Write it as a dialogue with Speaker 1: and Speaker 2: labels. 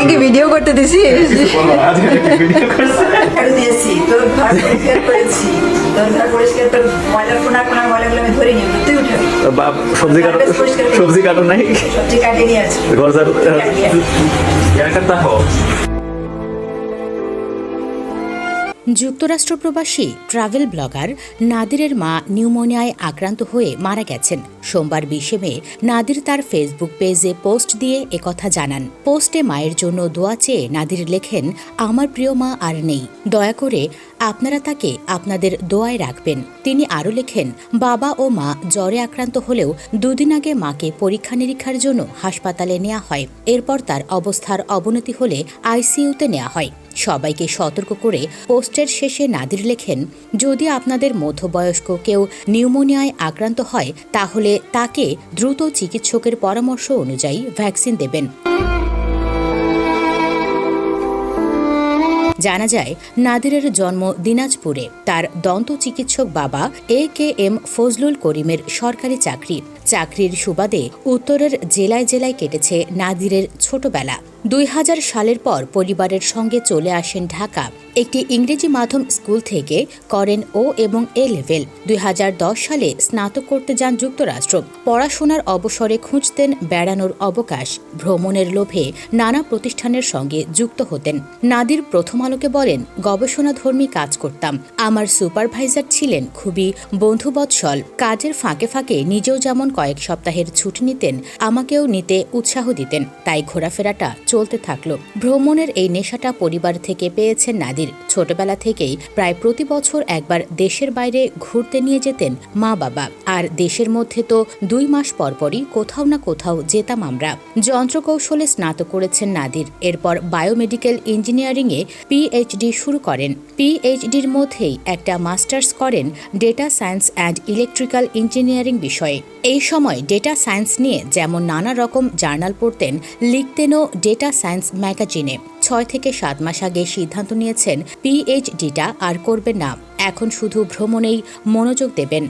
Speaker 1: আমাকে কি ভিডিও করতে দিছিস
Speaker 2: ঝাড়ু দিয়েছি তোর ঘর পরিষ্কার করেছি তোর ঘর পরিষ্কার তোর ময়লার কোনা কোনা ময়লাগুলো আমি ধরে নিব তুই উঠাবি
Speaker 3: বা সবজি কাটো
Speaker 2: পরিষ্কার
Speaker 3: সবজি কাটো নাই?
Speaker 2: সবজি কাটে নিয়ে আসবি
Speaker 3: ঘর ঝাড়ু একটা তাহো
Speaker 4: যুক্তরাষ্ট্র প্রবাসী ট্রাভেল ব্লগার নাদিরের মা নিউমোনিয়ায় আক্রান্ত হয়ে মারা গেছেন। সোমবার বিশে মে নাদির তার ফেসবুক পেজে পোস্ট দিয়ে একথা জানান। পোস্টে মায়ের জন্য দোয়া চেয়ে নাদির লেখেন, আমার প্রিয় মা আর নেই। দয়া করে আপনারা তাকে আপনাদের দোয়ায় রাখবেন। তিনি আরও লেখেন, বাবা ও মা জ্বরে আক্রান্ত হলেও দুদিন আগে মাকে পরীক্ষা নিরীক্ষার জন্য হাসপাতালে নেওয়া হয়। এরপর তার অবস্থার অবনতি হলে আইসিইউতে নেওয়া হয়। সবাইকে সতর্ক করে পোস্টের শেষে নাদির লেখেন, যদি আপনাদের মধ্যবয়স্ক কেউ নিউমোনিয়ায় আক্রান্ত হয়, তাহলে তাকে দ্রুত চিকিৎসকের পরামর্শ অনুযায়ী ভ্যাকসিন দেবেন। জানা যায়, নাদিরের জন্ম দিনাজপুরে। তার দন্ত চিকিৎসক বাবা এ কে এম ফজলুল করিমের সরকারি চাকরি। চাকরির সুবাদে উত্তরের জেলায় জেলায় কেটেছে নাদিরের ছোটবেলা। দুই হাজার সালের পর পরিবারের সঙ্গে চলে আসেন ঢাকা। একটি ইংরেজি মাধ্যম স্কুল থেকে করেন ও এবং এ লেভেল। দুই সালে স্নাতক করতে যান যুক্তরাষ্ট্র। পড়াশোনার অবসরে খুঁজতেন বেড়ানোর অবকাশ। ভ্রমণের লোভে নানা প্রতিষ্ঠানের সঙ্গে যুক্ত হতেন। নাদির প্রথম আলোকে বলেন, গবেষণাধর্মী কাজ করতাম। আমার সুপারভাইজার ছিলেন খুবই বন্ধুবৎসল। কাজের ফাঁকে ফাঁকে নিজেও যেমন কয়েক সপ্তাহের ছুটি নিতেন, আমাকেও নিতে উৎসাহ দিতেন, তাই ঘোরাফেরাটা চলতে থাকল। ভ্রমণের এই নেশাটা পরিবার থেকে পেয়েছেন নাদির। ছোটবেলা থেকেই প্রায় প্রতি বছর একবার দেশের বাইরে ঘুরতে নিয়ে যেতেন মা বাবা। আর দেশের মধ্যে তো দুই মাস পরপরই কোথাও না কোথাও যেতাম আমরা। যন্ত্রকৌশলে স্নাতক করেছেন নাদির। এরপর বায়োমেডিক্যাল ইঞ্জিনিয়ারিংয়ে পিএইচডি শুরু করেন। পিএইচডির মধ্যেই একটা মাস্টার্স করেন data science and electrical engineering বিষয়ে। এই সময় ডেটা সায়েন্স নিয়ে যেমন নানা রকম জার্নাল পড়তেন, লিখতেনও ডেটা সায়েন্স ম্যাগাজিনে। ছয় থেকে সাত মাস আগে সিদ্ধান্ত নিয়েছেন পিএইচডিটা আর করবেন না। এখন শুধু ভ্রমণেই মনোযোগ দেবেন।